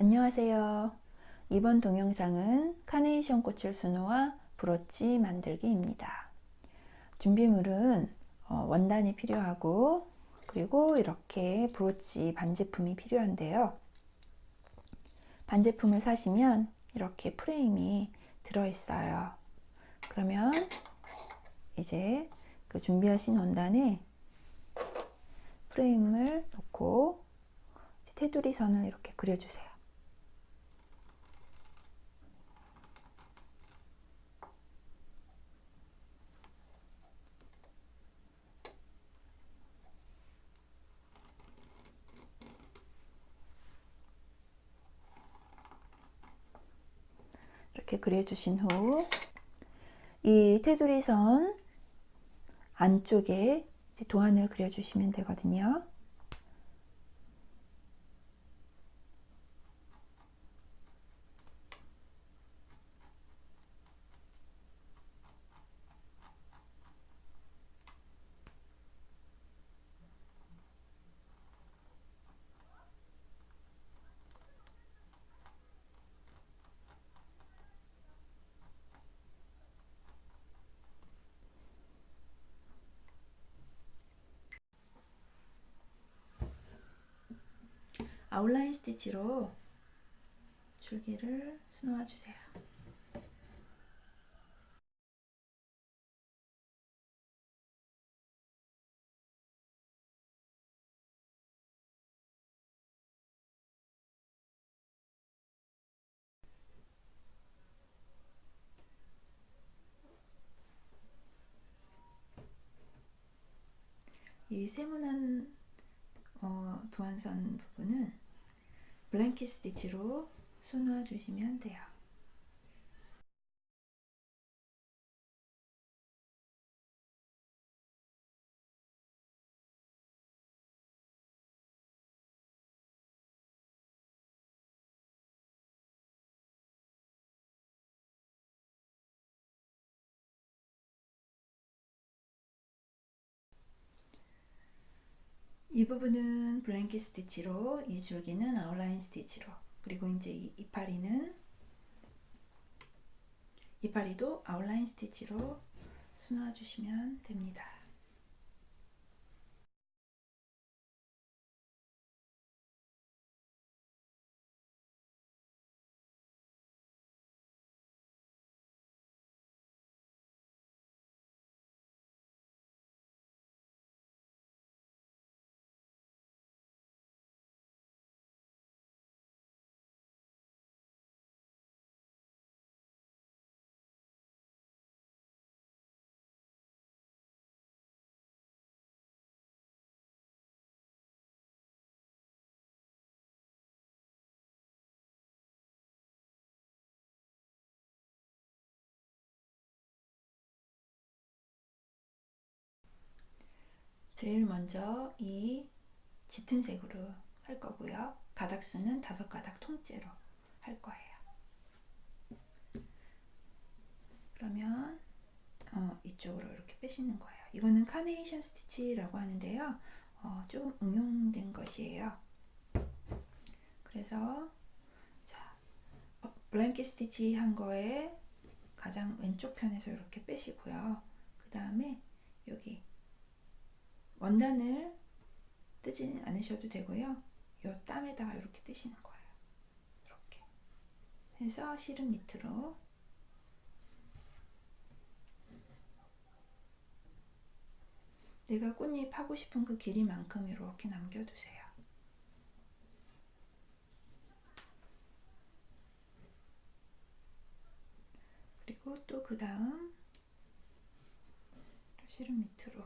안녕하세요. 이번 동영상은 카네이션 꽃을 수놓아 브로치 만들기입니다. 준비물은 어, 원단이 필요하고 그리고 이렇게 브로치 반제품이 필요한데요. 반제품을 사시면 이렇게 프레임이 들어있어요. 그러면 이제 그 준비하신 원단에 프레임을 놓고 테두리 선을 이렇게 그려주세요. 이렇게 그려주신 후 이 테두리 선 안쪽에 도안을 그려주시면 되거든요. 아웃라인 스티치로 줄기를 수놓아 주세요. 이 세모난 어, 도안선 부분은 블랭킷 스티치로 수놓아 주시면 돼요. 이 부분은 블랭킷 스티치로 이 줄기는 아웃라인 스티치로 그리고 이제 이 이파리는 이파리도 아웃라인 스티치로 수놓아 주시면 됩니다. 제일 먼저 이 짙은 색으로 할 거고요. 가닥수는 다섯 가닥 통째로 할 거예요. 그러면 어, 이쪽으로 이렇게 빼시는 거예요. 이거는 카네이션 스티치라고 하는데요. 어, 조금 응용된 것이에요. 그래서 자 어, 블랭킷 스티치 한 거에 가장 왼쪽 편에서 이렇게 빼시고요. 그 다음에 여기 원단을 뜨지 않으셔도 되고요. 요 땀에다가 이렇게 뜨시는 거예요. 이렇게 해서 실은 밑으로 내가 꽃잎 하고 싶은 그 길이만큼 이렇게 남겨두세요. 그리고 또 그 다음 실은 밑으로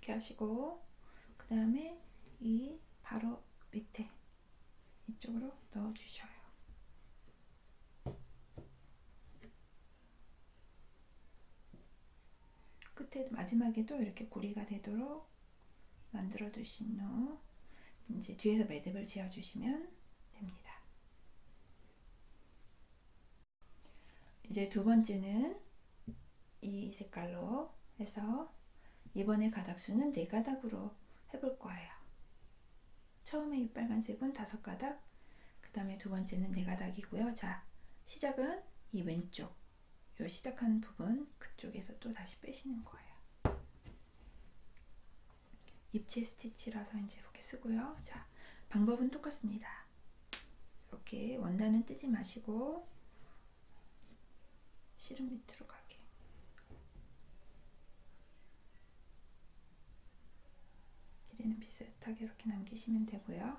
이렇게 하시고 그 다음에 이 바로 밑에 이쪽으로 넣어 주셔요. 끝에 마지막에도 이렇게 고리가 되도록 만들어 두신 후 이제 뒤에서 매듭을 지어 주시면 됩니다. 이제 두 번째는 이 색깔로 해서 이번에 가닥수는 네 가닥으로 해볼 거예요. 처음에 이 빨간색은 다섯 가닥, 그 다음에 두 번째는 네 가닥이고요. 자, 시작은 이 왼쪽, 요 시작하는 부분 그쪽에서 또 다시 빼시는 거예요. 입체 스티치라서 이제 이렇게 쓰고요. 자, 방법은 똑같습니다. 이렇게 원단은 뜨지 마시고 실은 밑으로 가게. 길이는 비슷하게 이렇게 남기시면 되고요.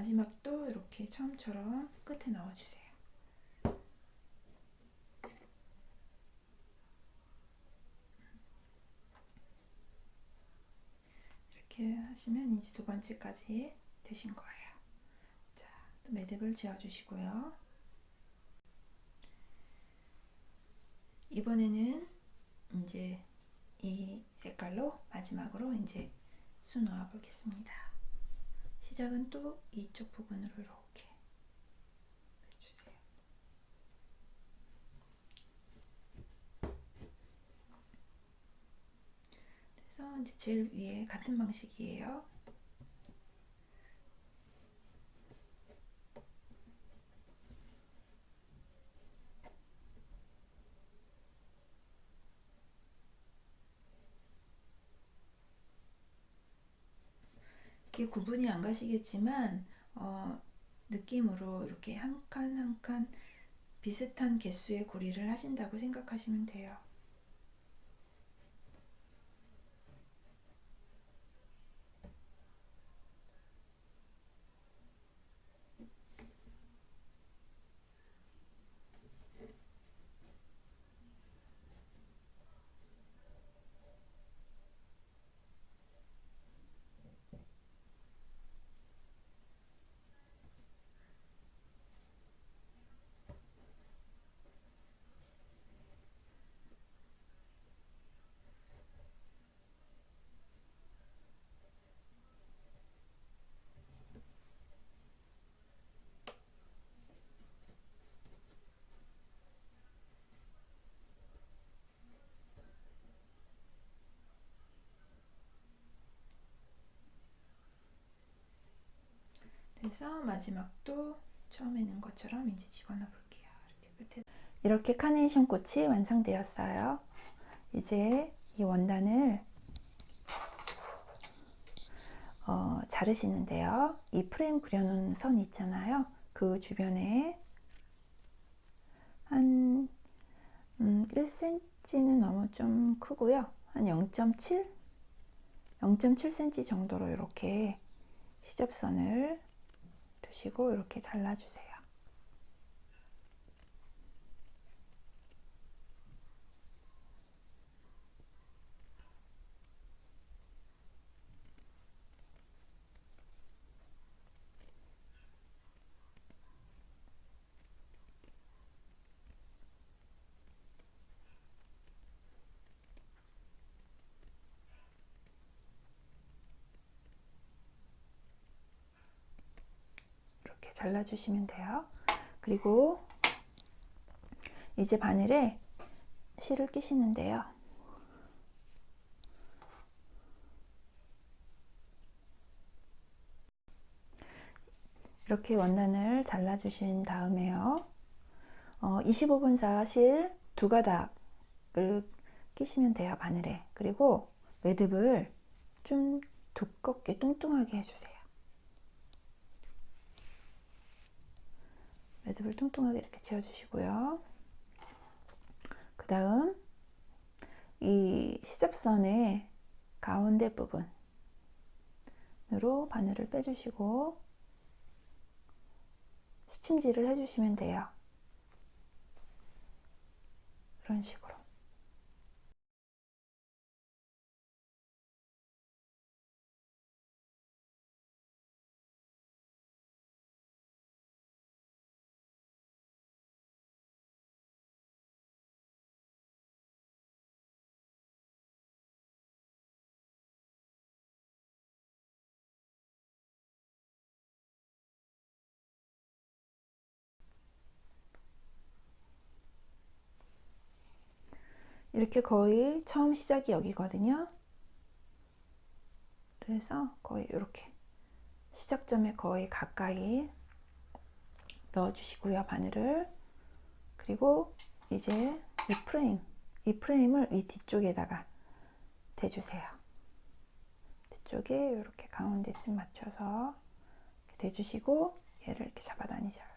마지막도 이렇게 처음처럼 끝에 넣어주세요. 이렇게 하시면 이제 두 번째까지 되신 거예요. 자, 또 매듭을 지어주시고요. 이번에는 이제 이 색깔로 마지막으로 이제 수 놓아 보겠습니다. 시작은 또 이쪽 부분으로 이렇게 해주세요. 그래서 이제 제일 위에 같은 방식이에요. 이게 구분이 안 가시겠지만 어, 느낌으로 이렇게 한칸 한 칸 비슷한 개수의 고리를 하신다고 생각하시면 돼요. 그래서 마지막도 처음에 는 것처럼 이제 집어넣어 볼게요. 이렇게 끝에 이렇게 카네이션 꽃이 완성되었어요. 이제 이 원단을 어, 자르시는데요. 이 프레임 그려놓은 선 있잖아요. 그 주변에 한 음, 1cm는 너무 좀 크고요. 한 0.7? 0.7cm 정도로 이렇게 시접선을 두시고 이렇게 잘라주세요. 잘라주시면 돼요. 그리고 이제 바늘에 실을 끼시는데요. 이렇게 원단을 잘라주신 다음에요. 어, 25분사 실 두 가닥을 끼시면 돼요, 바늘에. 그리고 매듭을 좀 두껍게 뚱뚱하게 해주세요. 매듭을 뚱뚱하게 이렇게 지어주시고요. 그 다음 이 시접선의 가운데 부분으로 바늘을 빼주시고 시침질을 해주시면 돼요. 이런 식으로. 이렇게 거의 처음 시작이 여기거든요. 그래서 거의 이렇게 시작점에 거의 가까이 넣어주시고요. 바늘을. 그리고 이제 이 프레임, 이 프레임을 이 뒤쪽에다가 대주세요. 뒤쪽에 이렇게 가운데쯤 맞춰서 대주시고 얘를 이렇게 잡아다니셔요.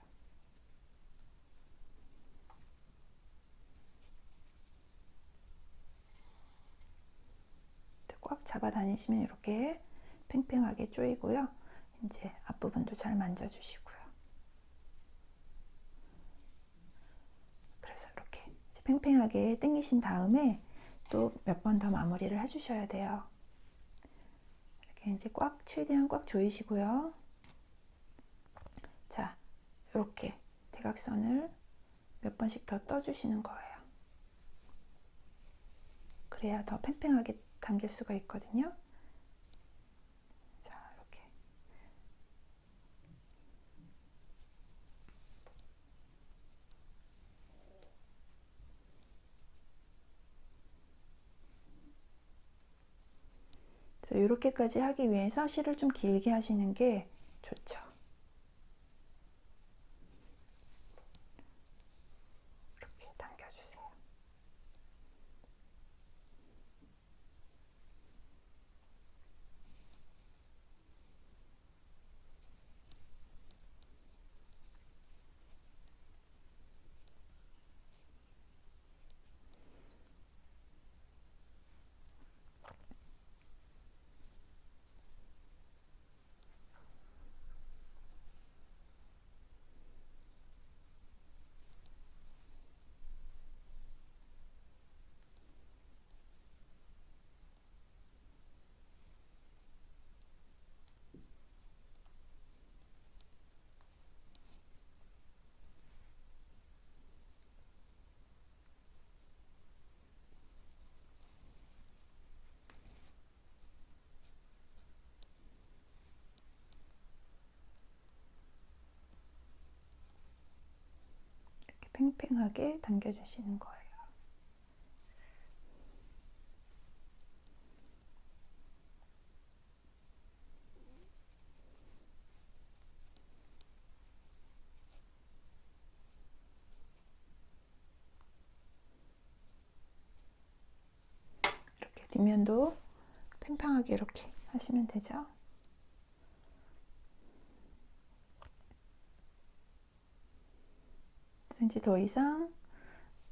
꽉 잡아 다니시면 이렇게 팽팽하게 조이고요. 이제 앞부분도 잘 만져주시고요. 그래서 이렇게 팽팽하게 당기신 다음에 또 몇 번 더 마무리를 해주셔야 돼요. 이렇게 이제 꽉 최대한 꽉 조이시고요. 자, 이렇게 대각선을 몇 번씩 더 떠주시는 거예요. 그래야 더 팽팽하게 당길 수가 있거든요. 자, 이렇게. 그래서 이렇게까지 하기 위해서 실을 좀 길게 하시는 게 좋죠. 이렇게 당겨주세요. 이렇게 팽팽하게 당겨주시는 거예요. 이렇게 뒷면도 팽팽하게 이렇게 하시면 되죠. 이제 더 이상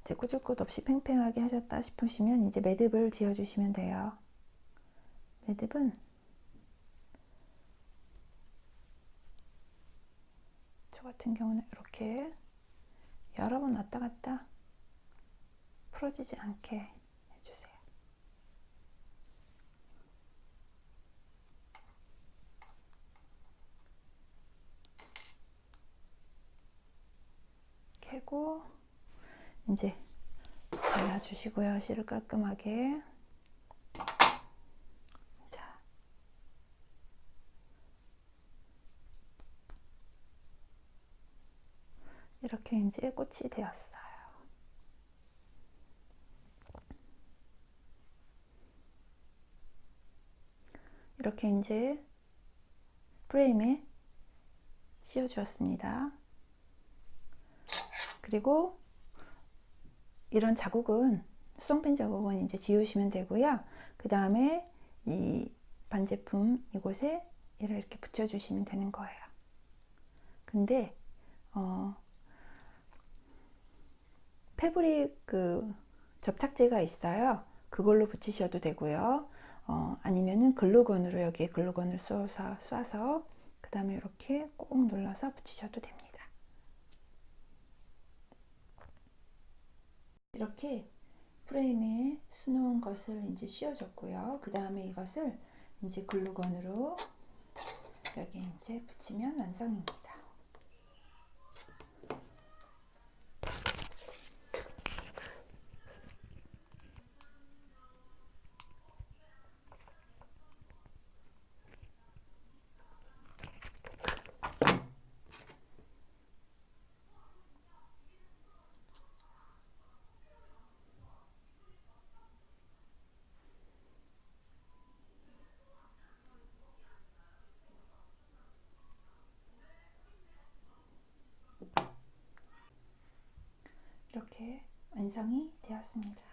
이제 꽂을 곳 없이 팽팽하게 하셨다 싶으시면 이제 매듭을 지어주시면 돼요. 매듭은 저 같은 경우는 이렇게 여러 번 왔다 갔다 풀어지지 않게 해주세요. 캐고 이제 잘라주시고요. 실을 깔끔하게. 자. 이렇게 이제 꽃이 되었어요. 이렇게 이제 프레임에 씌워 주었습니다. 그리고 이런 자국은 수성펜 자국은 이제 지우시면 되고요. 그 다음에 이 반제품 이곳에 이렇게 붙여주시면 되는 거예요. 근데 어, 패브릭 그 접착제가 있어요. 그걸로 붙이셔도 되고요. 어, 아니면은 글루건으로 여기에 글루건을 쏘서 쏴서 그 다음에 이렇게 꼭 눌러서 붙이셔도 됩니다. 이렇게 프레임에 수놓은 것을 이제 씌워줬고요. 그 다음에 이것을 이제 글루건으로 여기 이제 붙이면 완성입니다. 이렇게 완성이 되었습니다.